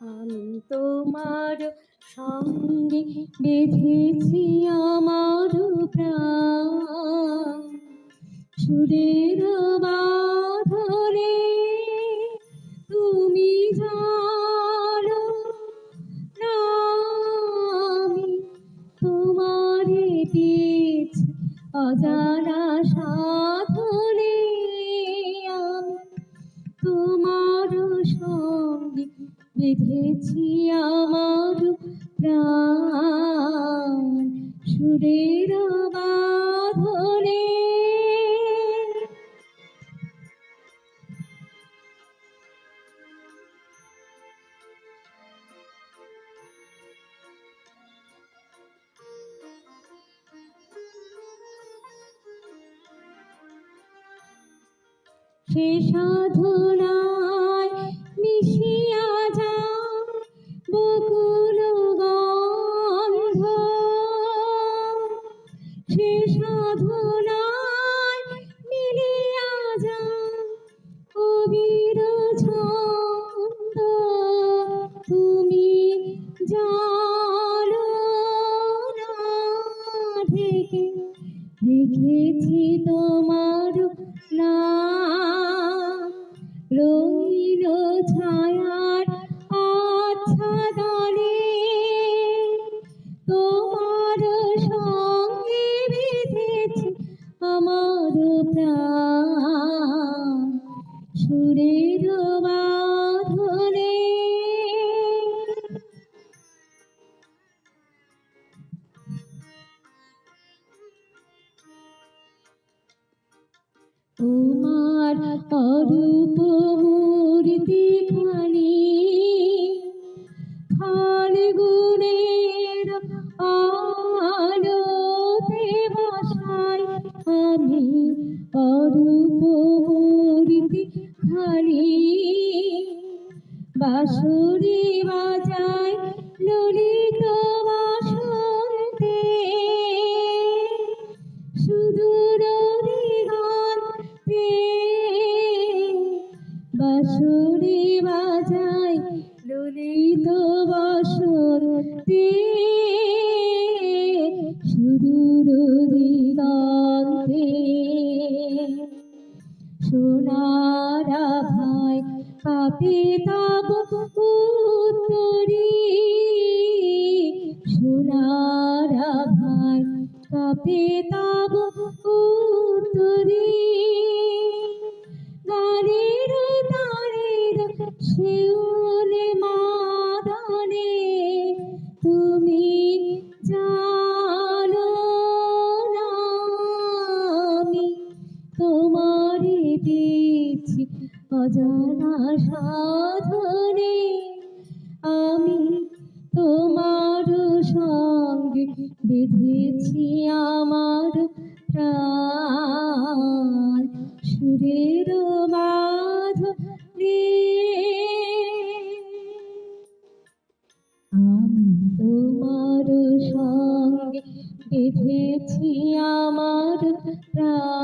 আমি তোমার সঙ্গে বেঁধেছি আমার প্রাণ। সুরের বাঁধনে তুমি জানো না আমি তোমারে পেয়েছি অজানা বেঁধেছি আমার প্রাণ সুরের বাঁধনে। সে সাধনায় সে সাধনায় মিলিয়া যা ছন্দ তুমি না দেখেছি তোমার নাম প্রাণ সুরের বাঁধনে। তোমার অরূপ মূর্তি খানি খানি বাঁশুরি বাজাই ললিত বাসন্তে। সুদূর দিগন্তে বাঁশুরি বাজাই ললিত বাসন্তে। সুদূর দিগন্তে ভাই কাপে তাব উত্তরি সোনারা ভাই কাপে তাব উত্তরি গানের তারের শিউলে তুমি জানো না আমি তোমারে পেয়েছি অজানা সাধনে আমি তোমার সঙ্গে বেঁধেছি আমার প্রাণ। সুরের বাঁধনে আমি তোমার সঙ্গে বেঁধেছি আমার প্রাণ।